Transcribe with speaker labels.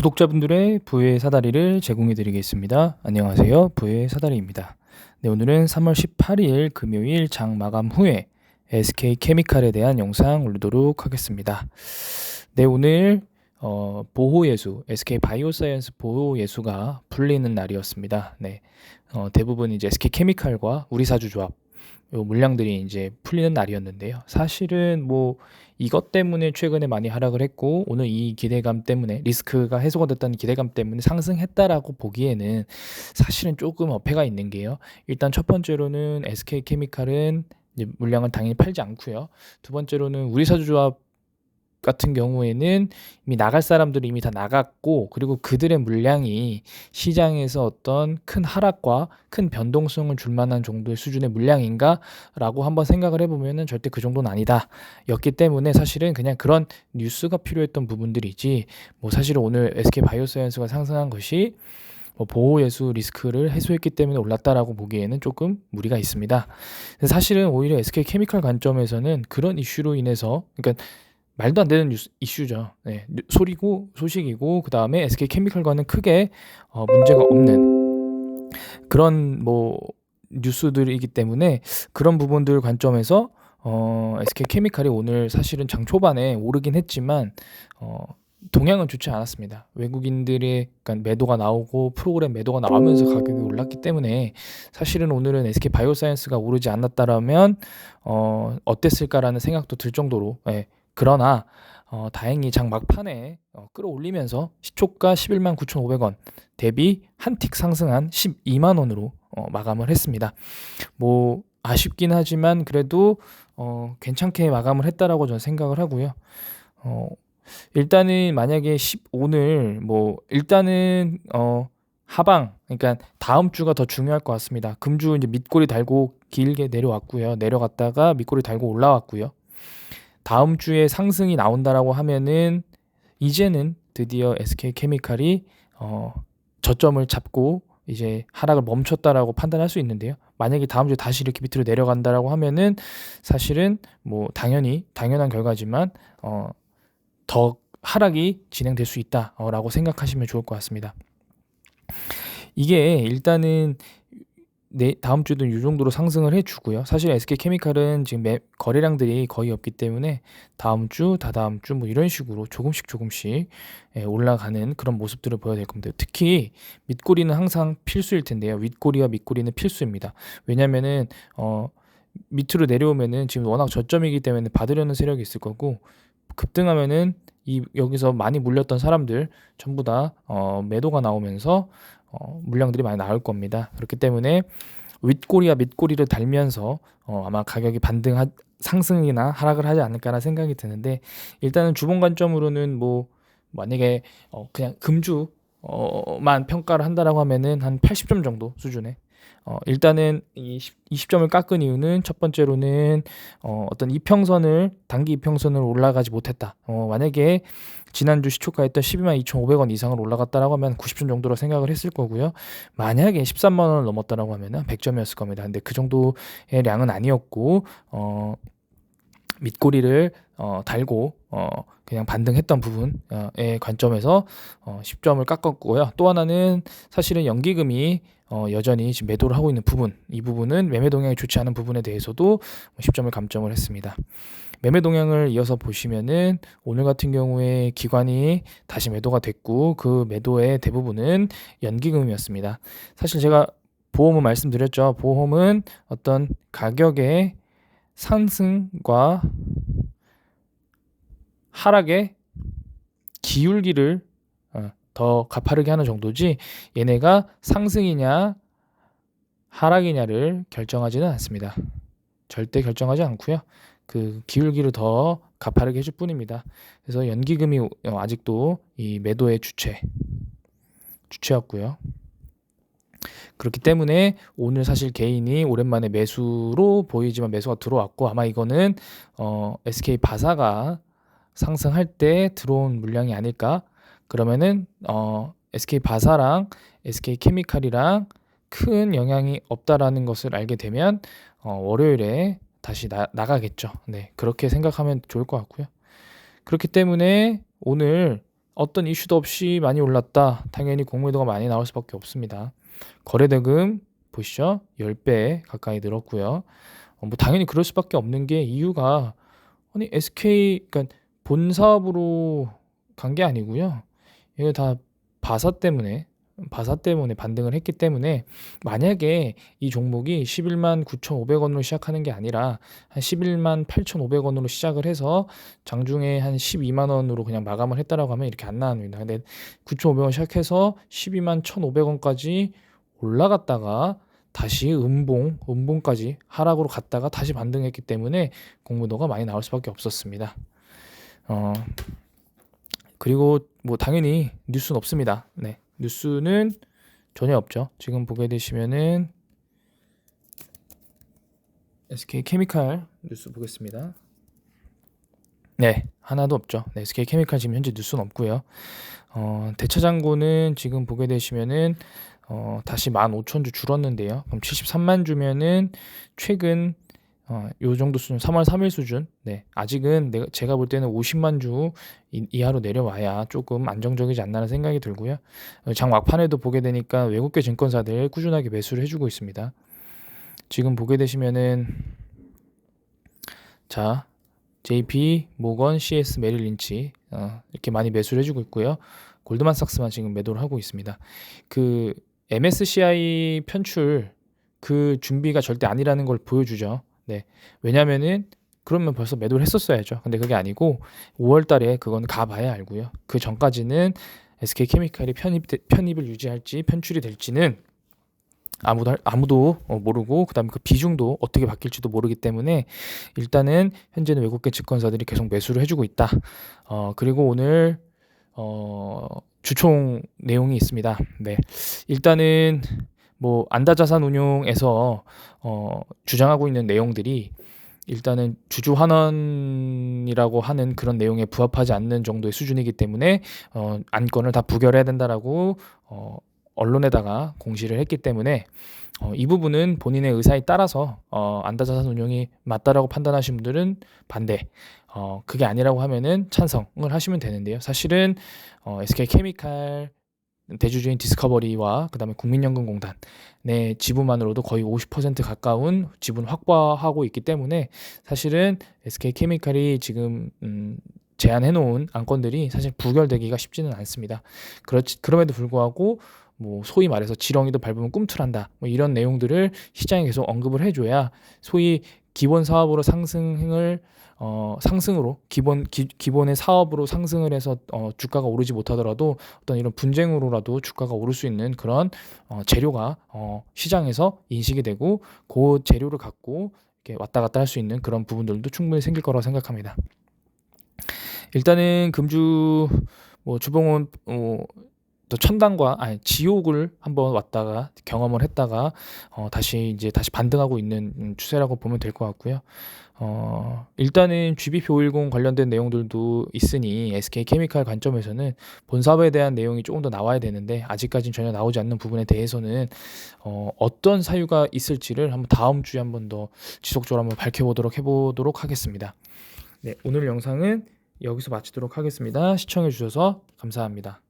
Speaker 1: 구독자분들의 부의 사다리를 제공해 드리겠습니다. 안녕하세요. 부의 사다리입니다. 네, 오늘은 3월 18일 금요일 장 마감 후에 SK 케미칼에 대한 영상 올리도록 하겠습니다. 네, 오늘 어, 보호예수, SK 바이오사이언스 보호예수가 풀리는 날이었습니다. 네, 어, 대부분 이제 SK 케미칼과 우리사주조합 요 물량들이 이제 풀리는 날이었는데요. 사실은 뭐 이것 때문에 최근에 많이 하락을 했고 오늘 이 기대감 때문에 리스크가 해소가 됐다는 기대감 때문에 상승했다라고 보기에는 사실은 조금 어폐가 있는 게요. 일단 첫 번째로는 SK 케미칼은 물량을 당연히 팔지 않고요. 두 번째로는 우리 사주조합 같은 경우에는 이미 나갈 사람들이 이미 다 나갔고 그리고 그들의 물량이 시장에서 어떤 큰 하락과 큰 변동성을 줄 만한 정도의 수준의 물량인가라고 한번 생각을 해보면은 절대 그 정도는 아니다 였기 때문에 사실은 그냥 그런 뉴스가 필요했던 부분들이지 뭐 사실은 오늘 SK 바이오사이언스가 상승한 것이 뭐 보호 예수 리스크를 해소했기 때문에 올랐다라고 보기에는 조금 무리가 있습니다. 사실은 오히려 SK 케미칼 관점에서는 그런 이슈로 인해서 그러니까 말도 안 되는 뉴스, 이슈죠. 네, 소리고 소식이고 그 다음에 SK 케미칼과는 크게 어, 문제가 없는 그런 뭐 뉴스들이기 때문에 그런 부분들 관점에서 어, SK 케미칼이 오늘 사실은 장 초반에 오르긴 했지만 어, 동향은 좋지 않았습니다. 외국인들의 그러니까 매도가 나오고 프로그램 매도가 나오면서 가격이 올랐기 때문에 사실은 오늘은 SK 바이오사이언스가 오르지 않았다라면 어, 어땠을까라는 생각도 들 정도로 예, 그러나 어, 다행히 장 막판에 어, 끌어올리면서 시초가 11만 9,500원 대비 한 틱 상승한 12만 원으로 어, 마감을 했습니다. 뭐 아쉽긴 하지만 그래도 어, 괜찮게 마감을 했다라고 저는 생각을 하고요. 어, 일단은 만약에 10, 오늘 뭐 일단은 어, 하방 그러니까 다음 주가 더 중요할 것 같습니다. 금주 이제 밑꼬리 달고 길게 내려왔고요. 내려갔다가 밑꼬리 달고 올라왔고요. 다음 주에 상승이 나온다라고 하면은 이제는 드디어 SK 케미칼이 어 저점을 잡고 이제 하락을 멈췄다라고 판단할 수 있는데요. 만약에 다음 주에 다시 이렇게 밑으로 내려간다라고 하면은 사실은 뭐 당연히 당연한 결과지만 어 더 하락이 진행될 수 있다라고 생각하시면 좋을 것 같습니다. 이게 일단은 네, 다음 주도 이 정도로 상승을 해주고요. 사실 SK 케미칼은 지금 매, 거래량들이 거의 없기 때문에 다음 주, 다다음 주 뭐 이런 식으로 조금씩 조금씩 예, 올라가는 그런 모습들을 보여야 될 겁니다. 특히 밑꼬리는 항상 필수일 텐데요. 윗꼬리와 밑꼬리는 필수입니다. 왜냐면은 어 밑으로 내려오면은 지금 워낙 저점이기 때문에 받으려는 세력이 있을 거고 급등하면은 이 여기서 많이 물렸던 사람들 전부 다 어, 매도가 나오면서 어, 물량들이 많이 나올 겁니다. 그렇기 때문에 윗꼬리와 밑꼬리를 달면서 어, 아마 가격이 반등 하, 상승이나 하락을 하지 않을까라는 생각이 드는데 일단은 주봉 관점으로는 뭐 만약에 어, 그냥 금주만 평가를 한다라고 하면은 한 80점 정도 수준에 어, 일단은 이 20 점을 깎은 이유는 첫 번째로는 어, 어떤 이평선을 단기 이평선을 올라가지 못했다. 어, 만약에 지난주 시초가했던 12만 2,500원 이상을 올라갔다라고 하면 90점 정도로 생각을 했을 거고요. 만약에 13만 원을 넘었다라고 하면은 100점이었을 겁니다. 근데 그 정도의 량은 아니었고 어 밑꼬리를 어 달고 어 그냥 반등했던 부분의 관점에서 어 10점을 깎았고요. 또 하나는 사실은 연기금이 어, 여전히 지금 매도를 하고 있는 부분, 이 부분은 매매 동향이 좋지 않은 부분에 대해서도 10점을 감점을 했습니다. 매매 동향을 이어서 보시면은 오늘 같은 경우에 기관이 다시 매도가 됐고 그 매도의 대부분은 연기금이었습니다. 사실 제가 보험은 말씀드렸죠. 보험은 어떤 가격의 상승과 하락의 기울기를 더 가파르게 하는 정도지 얘네가 상승이냐 하락이냐를 결정하지는 않습니다. 절대 결정하지 않고요. 그 기울기를 더 가파르게 해줄 뿐입니다. 그래서 연기금이 어, 아직도 이 매도의 주체 주체였고요. 그렇기 때문에 오늘 사실 개인이 오랜만에 매수로 보이지만 매수가 들어왔고 아마 이거는 어, SK 바사가 상승할 때 들어온 물량이 아닐까 그러면은 어, SK 바사랑 SK 케미칼이랑 큰 영향이 없다라는 것을 알게 되면 어, 월요일에 다시 나, 나가겠죠. 네, 그렇게 생각하면 좋을 것 같고요. 그렇기 때문에 오늘 어떤 이슈도 없이 많이 올랐다. 당연히 공매도가 많이 나올 수밖에 없습니다. 거래대금 보시죠. 10배 가까이 늘었고요. 어, 뭐 당연히 그럴 수밖에 없는 게 이유가 아니 SK 그러니까 본 사업으로 간 게 아니고요. 이게 다 바사 때문에 바사 때문에 반등을 했기 때문에 만약에 이 종목이 11만 9,500원으로 시작하는 게 아니라 한 11만 8,500원으로 시작을 해서 장중에 한 12만 원으로 그냥 마감을 했다라고 하면 이렇게 안 나옵니다. 근데 9,500원 시작해서 12만 1,500원까지 올라갔다가 다시 음봉, 음봉까지 하락으로 갔다가 다시 반등했기 때문에 공무도가 많이 나올 수밖에 없었습니다. 어, 그리고 뭐 당연히 뉴스는 없습니다. 네. 뉴스는 전혀 없죠. 지금 보게 되시면은 SK 케미칼 뉴스 보겠습니다. 네, 하나도 없죠. 네, SK 케미칼 지금 현재 뉴스는 없고요. 어, 대차장고는 지금 보게 되시면은 어, 다시 15,000주 줄었는데요. 그럼 73만 주면은 최근 어, 요 정도 수준 3월 3일 수준. 네. 아직은 내가 제가 볼 때는 50만 주 이- 이하로 내려와야 조금 안정적이지 않나라는 생각이 들고요. 어, 장 막판에도 보게 되니까 외국계 증권사들 꾸준하게 매수를 해주고 있습니다. 지금 보게 되시면은 자 JP, 모건, CS, 메릴 린치 어, 이렇게 많이 매수를 해주고 있고요. 골드만삭스만 지금 매도를 하고 있습니다. 그 MSCI 편출 그 준비가 절대 아니라는 걸 보여주죠. 네. 왜냐면은 그러면 벌써 매도를 했었어야죠. 근데 그게 아니고 5월 달에 그건 가봐야 알고요. 그 전까지는 SK 케미칼이 편입 편입을 유지할지 편출이 될지는 아무도 할- 아무도 어, 모르고 그다음에 그 비중도 어떻게 바뀔지도 모르기 때문에 일단은 현재는 외국계 증권사들이 계속 매수를 해주고 있다. 어 그리고 오늘 어 주총 내용이 있습니다. 네, 일단은 뭐 안다 자산 운용에서 어 주장하고 있는 내용들이 일단은 주주 환원이라고 하는 그런 내용에 부합하지 않는 정도의 수준이기 때문에 어 안건을 다 부결해야 된다라고 어 언론에다가 공시를 했기 때문에 어, 이 부분은 본인의 의사에 따라서 어, 안다자산 운용이 맞다라고 판단하신 분들은 반대, 어, 그게 아니라고 하면은 찬성을 하시면 되는데요. 사실은 어, SK 케미칼 대주주인 디스커버리와 그다음에 국민연금공단의 지분만으로도 거의 50% 가까운 지분 확보하고 있기 때문에 사실은 SK 케미칼이 지금 음, 제안해 놓은 안건들이 사실 부결되기가 쉽지는 않습니다. 그렇지 그럼에도 불구하고 뭐 소위 말해서 지렁이도 밟으면 꿈틀한다 뭐 이런 내용들을 시장에 계속 언급을 해줘야 소위 기본 사업으로 상승을 어 상승으로 기본 기, 기본의 사업으로 상승을 해서 어 주가가 오르지 못하더라도 어떤 이런 분쟁으로라도 주가가 오를 수 있는 그런 어 재료가 어 시장에서 인식이 되고 그 재료를 갖고 이렇게 왔다 갔다 할 수 있는 그런 부분들도 충분히 생길 거라고 생각합니다. 일단은 금주 뭐 주봉은 어, 또 천당과 아니 지옥을 한번 왔다가 경험을 했다가 어, 다시 이제 다시 반등하고 있는 음, 추세라고 보면 될 것 같고요. 어, 일단은 GBP 510 관련된 내용들도 있으니 SK 케미칼 관점에서는 본 사업에 대한 내용이 조금 더 나와야 되는데 아직까지는 전혀 나오지 않는 부분에 대해서는 어, 어떤 사유가 있을지를 한번 다음 주에 한번 더 지속적으로 한번 밝혀보도록 해보도록 하겠습니다. 네, 오늘 영상은 여기서 마치도록 하겠습니다. 시청해 주셔서 감사합니다.